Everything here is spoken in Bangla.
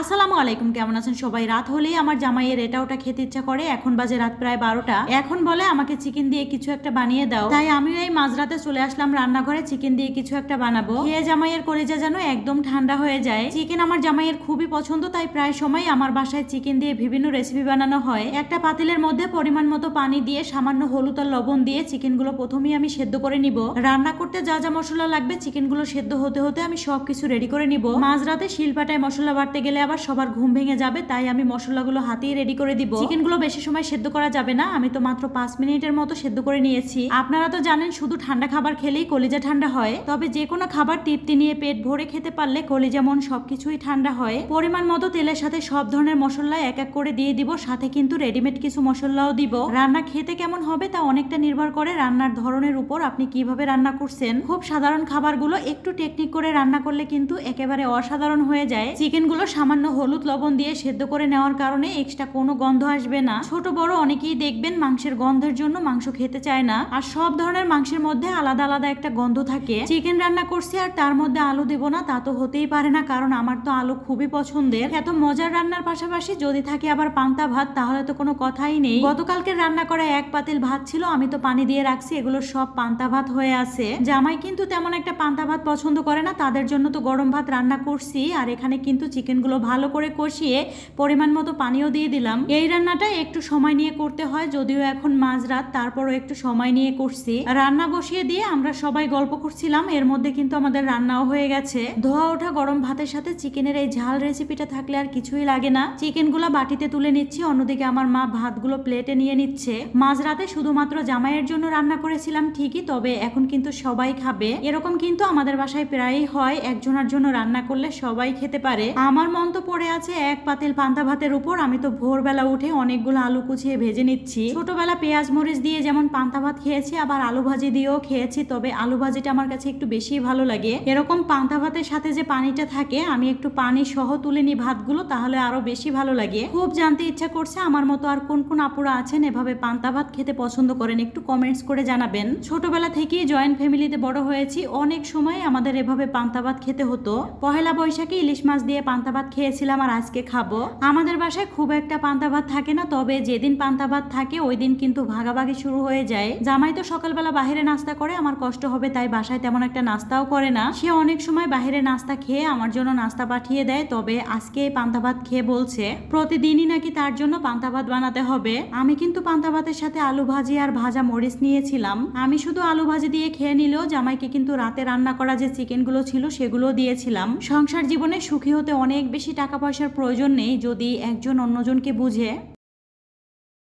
আসসালামু আলাইকুম, কেমন আছেন সবাই? রাত হলেই আমার জামাইয়ের এটা ওটা খেতে ইচ্ছা করে। এখন বাজে রাত প্রায় বারোটা। এখন বলে আমাকে চিকেন দিয়ে কিছু একটা বানিয়ে দাও। তাই আমিও এই মাঝরাতে চলে আসলাম রান্নাঘরে চিকেন দিয়ে কিছু একটা বানাবো। খেয়ে জামাইয়ের কলিজা যেন একদম ঠান্ডা হয়ে যায়। চিকেন আমার জামাইয়ের খুবই পছন্দ, তাই প্রায় সময় আমার বাসায় চিকেন দিয়ে বিভিন্ন রেসিপি বানানো হয়। একটা পাতিলের মধ্যে পরিমাণ মতো পানি দিয়ে সামান্য হলুদ আর লবণ দিয়ে চিকেনগুলো প্রথমেই আমি সেদ্ধ করে নিব। রান্না করতে যা যা মশলা লাগবে, চিকেনগুলো সেদ্ধ হতে হতে আমি সবকিছু রেডি করে নিব। মাঝরাতে শিলপাটায় মশলা বাড়তে গেলে আবার সবার ঘুম ভেঙে যাবে, তাই আমি মশলাগুলো হাতেই রেডি করে দিব। চিকেনগুলো বেশি সময় সেদ্ধ করা যাবে না, আমি তো মাত্র পাঁচ মিনিটের মতো সেদ্ধ করে নিয়েছি। আপনারা তো জানেন, শুধু ঠান্ডা খাবার খেলেই কলিজা ঠান্ডা হয়। তবে যে কোনো খাবার তৃপ্তি নিয়ে পেট ভরে খেতে পারলে কলিজা মন সবকিছুই ঠান্ডা হয়। পরিমাণ মতো তেলের সাথে সব ধরনের মশলা এক এক করে দিয়ে দিব, সাথে কিন্তু রেডিমেড কিছু মশলাও দিব। রান্না খেতে কেমন হবে তা অনেকটা নির্ভর করে রান্নার ধরনের উপর আপনি কীভাবে রান্না করছেন। খুব সাধারণ খাবারগুলো একটু টেকনিক করে রান্না করলে কিন্তু একেবারে অসাধারণ হয়ে যায়। চিকেনগুলো সামান্য হলুদ লবণ দিয়ে সেদ্ধ করে নেওয়ার কারণে এক্সট্রা কোনো গন্ধ আসবে না। ছোট বড় অনেকেই দেখবেন মাংসের গন্ধের জন্য মাংস খেতে চায় না। আর সব ধরনের মাংসের মধ্যে আলাদা আলাদা একটা গন্ধ থাকে। চিকেন রান্না করছি আর তার মধ্যে আলু দেবো না, তা তো হতেই পারে না, কারণ আমার তো আলু খুবই পছন্দের। এত মজার রান্নার পাশাপাশি যদি থাকে আবার পান্তা ভাত, তাহলে তো কোনো কথাই নেই। গতকালকে রান্না করা এক পাতিল ভাত ছিল, আমি তো পানি দিয়ে রাখছি, এগুলো সব পান্তা ভাত হয়ে আছে। জামাই কিন্তু তেমন একটা পান্তা ভাত পছন্দ করে না, তাদের জন্য তো গরম ভাত রান্না করছি, আর এখানে কিন্তু চিকেনগুলো ভালো করে কষিয়ে পরিমাণ মতো পানিও দিয়ে দিলাম। এই রান্নাটা একটু সময় নিয়ে করতে হয়, যদিও এখন মাঝরাত, তারপরও একটু সময় নিয়ে করছি। রান্না বসিয়ে দিয়ে আমরা সবাই গল্প করছিলাম, এর মধ্যে কিন্তু আমাদের রান্নাও হয়ে গেছে। ধোয়া ওঠা গরম ভাতের সাথে চিকেনের এই ঝাল রেসিপিটা থাকলে আর কিছুই লাগে না। চিকেনগুলো বাটিতে তুলে নিচ্ছি, অন্যদিকে আমার মা ভাতগুলো প্লেটে নিয়ে নিচ্ছে। মাঝরাতে শুধুমাত্র জামাইয়ের জন্য রান্না করেছিলাম ঠিকই, তবে এখন কিন্তু সবাই খাবে। এরকম কিন্তু আমাদের বাসায় প্রায়ই হয়, একজনের জন্য রান্না করলে সবাই খেতে পারে। আমার মন তো পড়ে আছে, এক পাতিল পান্তা ভাতের উপর। আমি তো ভোরবেলা উঠে অনেকগুলো আলু কুচিয়ে ভেজে নিচ্ছি। ছোটবেলা পেঁয়াজ মরিচ দিয়ে যেমন পান্তা ভাত খেয়েছি, আবার আলু ভাজি দিয়েও খেয়েছি, তবে আলু ভাজিটা আমার কাছে একটু বেশি ভালো লাগে। এরকম পান্তা ভাতের সাথে যে পানিটা থাকে, আমি একটু পানি সহ তুলে নিই ভাতগুলো, তাহলে আরও বেশি ভালো লাগে। খুব জানতে ইচ্ছা করছে, আমার মতো আর কোন কোন আপুরা আছেন, এভাবে পান্তা ভাত খেতে পছন্দ করেন, একটু কমেন্টস করে জানাবেন। ছোটবেলা থেকেই জয়েন্ট ফ্যামিলিতে বড় হয়েছি, অনেক সময় আমাদের এভাবে পান্তা ভাত খেতে হতো। পহেলা বৈশাখে ইলিশ মাছ দিয়ে পান্তা ভাত খেয়েছিলাম আর আজকে খাব। আমাদের বাসায় খুব একটা পান্তা ভাত থাকে না, তবে যেদিন পান্তা ভাত থাকে, ওই দিন কিন্তু ভাগাভাগি শুরু হয়ে যায়। জামাই তো সকালবেলা বাহিরে নাস্তা করে, আমার কষ্ট হবে তাই বাসায় তেমন একটা নাস্তাও করে না। সে অনেক সময় বাহিরে নাস্তা খেয়ে আমার জন্য নাস্তা পাঠিয়ে দেয়, তবে আজকে পান্তা ভাত খেয়ে বলছে, প্রতিদিনই নাকি তার জন্য পান্তা ভাত বানাতে হবে। আমি কিন্তু পান্তা ভাতের সাথে আলু ভাজি আর ভাজা মরিচ নিয়েছিলাম। আমি শুধু আলু ভাজি দিয়ে খেয়ে নিলেও জামাইকে কিন্তু রাতে রান্না করা যে চিকেনগুলো ছিল সেগুলো দিয়েছিলাম। সংসার জীবনে সুখী হতে অনেক বেশি টাকা পয়সার প্রয়োজন নেই যদি একজন অন্যজনকে বুঝে।